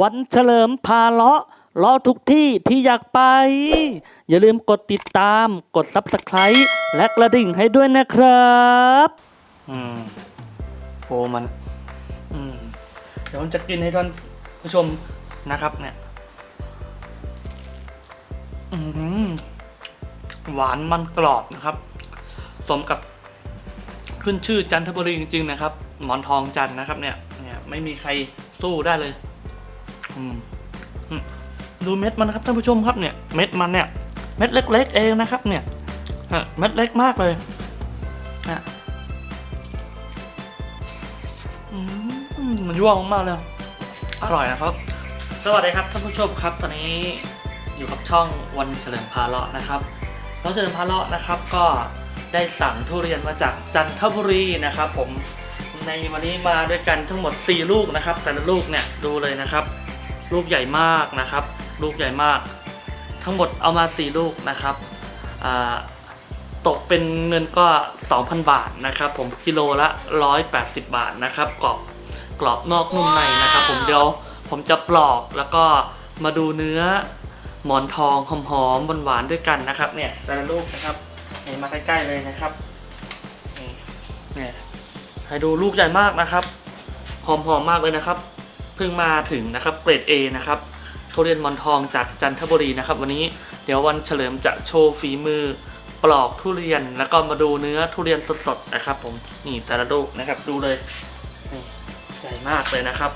วันเฉลิมพาเลาะเลาะทุกที่ที่อยากไป อย่าลืมกดติดตามกด Subscribe และกระดิ่งให้ด้วยนะครับอืมโฟมัน อืมเดี๋ยวผมจะกินให้ท่านผู้ชมนะครับเนี่ย อืมหวานมันกรอบนะครับ สมกับขึ้นชื่อจันทบุรีจริงๆนะครับ หมอนทองจันนะครับเนี่ย เนี่ย ไม่มีใครสู้ได้เลย ดูเม็ดมันนะครับท่านผู้ชมครับเนี่ย เม็ดมันเนี่ย เม็ดเล็ก ๆ เองนะครับ เนี่ยฮะเม็ดเล็กมากเลยนะมันยั่วมากเลย อร่อยนะครับ สวัสดีครับท่านผู้ชมครับ ตอนนี้อยู่กับช่องวันเฉลิมพาเลาะนะครับวันเฉลิมพาเลาะนะครับ ก็ได้สั่งทุเรียนมาจากจันทบุรีนะครับ ผมในวันนี้มาด้วยกันทั้งหมด 4 ลูกนะครับ แต่ละลูกเนี่ยดูเลยนะครับ ลูกใหญ่มากนะครับ ลูกใหญ่มาก ทั้งหมดเอามา 4 ลูกนะครับตกเป็นเงินก็ 2,000 บาทนะครับ ผมกิโลละ 180 บาทนะครับกรอบกรอบนอกนุ่มในนะครับ ผมเดี๋ยวผมจะปลอกแล้วก็มาดูเนื้อหมอนทองหอมๆหวานๆด้วยกันนะครับ เนี่ยแต่ละลูกนะครับนี่มาใกล้ๆเลยนะครับนี่ให้ดูลูกใหญ่มากนะครับ หอมๆมากเลยนะครับ เพิ่งมาถึงนะครับเกรด A นะครับทุเรียนมอนทองจากจันทบุรีนะครับ วันนี้เดี๋ยววันเฉลิมจะโชว์ฝีมือปลอกทุเรียนแล้วก็มาดูเนื้อทุเรียนสดๆนะครับ ผมนี่แต่ละลูกนะครับดูเลยนี่ใหญ่มากเลยนะครับ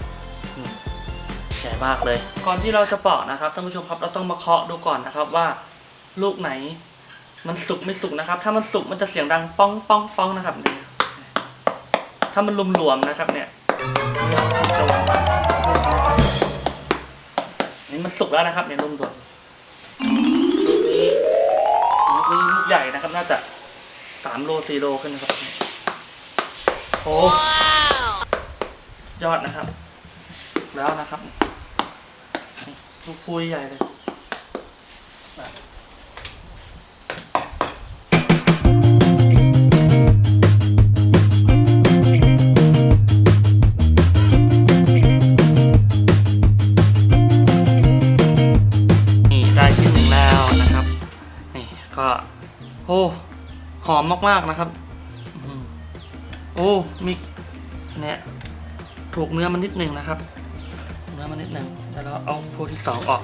ใหญ่มากเลย ก่อนที่เราจะปอกนะครับท่านผู้ชมครับเราต้องมาเคาะดูก่อนนะครับว่า ลูกไหน มันสุกไม่สุกนะครับ ถ้ามันสุกมันจะเสียงดังป้องป้องป้องนะครับถ้ามันหลวมๆนะครับเนี่ย มันสุกแล้วนะครับเนี่ยนุ่มตัวลูกนี้ลูกใหญ่นะครับ น่าจะสามโลสี่โลขึ้นนะครับโอ้ยอดนะครับ แล้วนะครับลูกพุยใหญ่เลย ก็โอ้หอมมากๆนะครับโอ้มีเนี่ยถูกเนื้อมันนิดหนึ่งนะครับเนื้อมันนิดหนึ่งแล้วเราเอาพวกที่สองออก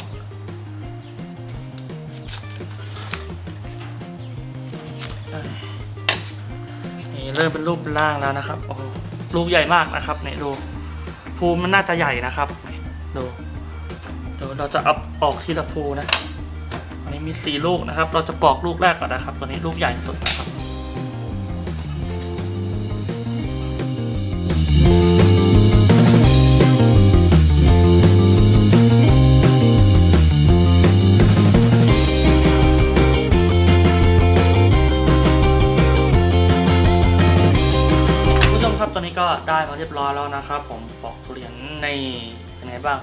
นี่เริ่มเป็นรูปเป็นร่างแล้วนะครับโอ้ลูกใหญ่มากนะครับเนี่ยดูภูมิมันน่าจะใหญ่นะครับดูเดี๋ยวเราจะเอาออกทีละภูนะ นี้มีสี่ลูกนะครับ เราจะปอกลูกแรกก่อนนะครับ ตัวนี้ลูกใหญ่สุดนะครับคุณผู้ชมครับตอนนี้ก็ได้มาเรียบร้อยแล้วนะครับ ผมปอกทุเรียนในเป็นไงบ้าง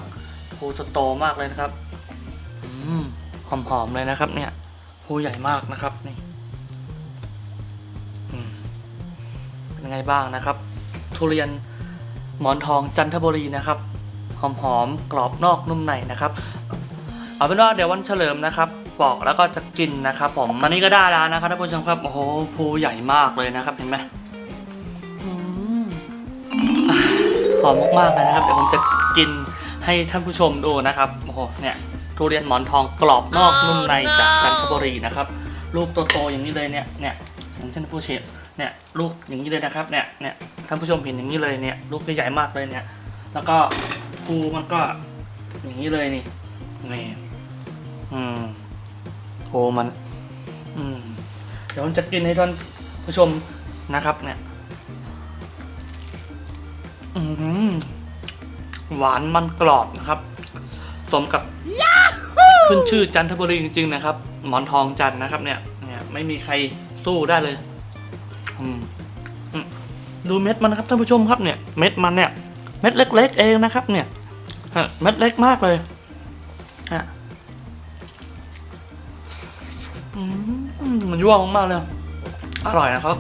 ภูจะโตมากเลยนะครับ หอมๆเลยนะครับเนี่ยภูใหญ่มากนะครับนี่เป็นไงบ้างนะครับ ทุเรียนหมอนทองจันทบุรีนะครับหอมๆกรอบนอกนุ่มในนะครับ เอาเป็นว่าเดี๋ยววันเฉลิมนะครับปอกแล้วก็จะกินนะครับผมตอนนี้ก็ได้แล้วนะครับท่านผู้ชมครับโอ้โหภูใหญ่มากเลยนะครับเห็นไหมหอมมากๆเลยนะครับเดี๋ยวผมจะกินให้ท่านผู้ชมดูนะครับโอ้โหเนี่ย ทุเรียนหมอนทองกรอบนอกนุ่มในจากจันทบุรีนะครับลูกโตๆอย่างนี้เลยเนี่ยเนี่ยอย่างเช่นผู้เชฟเนี่ยลูกอย่างนี้เลยนะครับเนี่ยเนี่ยท่านผู้ชมเห็นอย่างนี้เลยเนี่ยลูกใหญ่ๆมากเลยเนี่ย แล้วก็ภูมันก็อย่างนี้เลยนี่นี่อืมโภูมัน อืมเดี๋ยวผมจะกินให้ท่านผู้ชมนะครับ เนี่ย อืมหวานมันกรอบนะครับสมกับ ขึ้นชื่อจันทบุรีจริงๆนะครับ หมอนทองจันนะครับเนี่ยเนี่ยไม่มีใครสู้ได้เลยดูเม็ดมันนะครับท่านผู้ชมครับเนี่ย เม็ดมันเนี่ย เม็ดเล็ก ๆ เองนะครับ เนี่ยเม็ดเล็กมากเลยมันยั่วมากเลย อร่อยนะครับ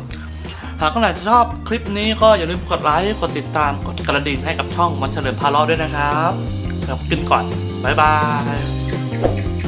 หากคนไหนชอบคลิปนี้ก็อย่าลืมกดไลค์ กดติดตาม กดกระดิ่งให้กับช่องวันเฉลิมพาเลด้วยนะครับครับกินก่อน บ๊ายบาย 嗯。